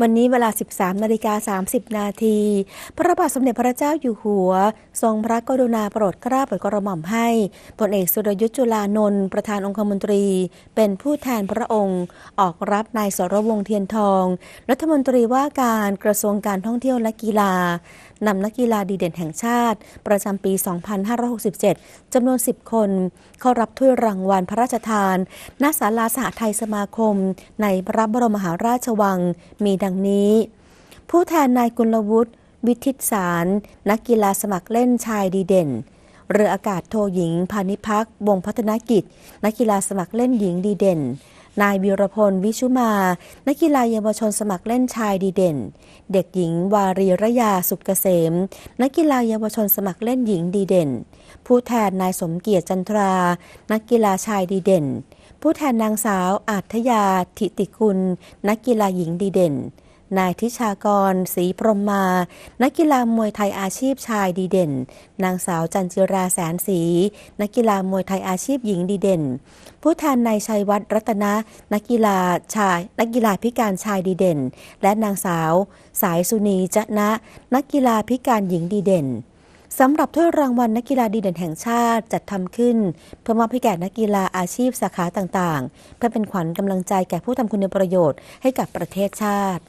วันนี้เวลา 13นาฬิกา30 นาที พระบาทสมเด็จพระเจ้าอยู่หัว ทรงพระกรุณาโปรดเกล้าโปรดกระหม่อมให้พลเอกสุรยุทธ์จุลานนท์ประธานองคมนตรี เป็นผู้แทนพระองค์ ออกรับนายสรวงเทียนทอง รัฐมนตรีว่าการกระทรวงการท่องเที่ยวและกีฬานำนักกีฬาดีเด่นแห่งชาติ ประจำปี 2567 จำนวน 10 คน เข้ารับถ้วยรางวัลพระราชทานณศาลาสหไทยสมาคม ในพระบรมมหาราชวัง มีดังนี้ ผู้แทนนายกุลวุฒิวิทิตสาร นักกีฬาสมัครเล่นชายดีเด่น เรืออากาศโทหญิงพานิพักวงพัฒนกิจ นักกีฬาสมัครเล่นหญิงดีเด่น นายวิรพลวิชุมา นักกีฬาเยาวชนสมัครเล่นชายดีเด่น เด็กหญิงวารีระยาสุกเกษม นักกีฬาเยาวชนสมัครเล่นหญิงดีเด่น ผู้แทนนายสมเกียรติจันทรา นักกีฬาชายดีเด่น ผู้แทนนางสาวอาทยาธิติคุณ นักกีฬาหญิงดีเด่น นายทิชากรศรีพรมมา นักกีฬามวยไทยอาชีพชายดีเด่น นางสาวจันจิราแสนศรีนักกีฬามวยไทยอาชีพหญิงดีเด่น ผู้แทนนายชัยวัฒน์รัตนะ นักกีฬาชาย นักกีฬาพิการชายดีเด่น และนางสาว สายสุนีจะนะ นักกีฬาพิการหญิงดีเด่นสำหรับถ้วยรางวัลนักกีฬาดีเด่นแห่งชาติจัดทำขึ้น เพื่อมอบให้แก่นักกีฬาอาชีพสาขาต่างๆ เพื่อเป็นขวัญกำลังใจแก่ผู้ทำคุณประโยชน์ให้กับประเทศชาติ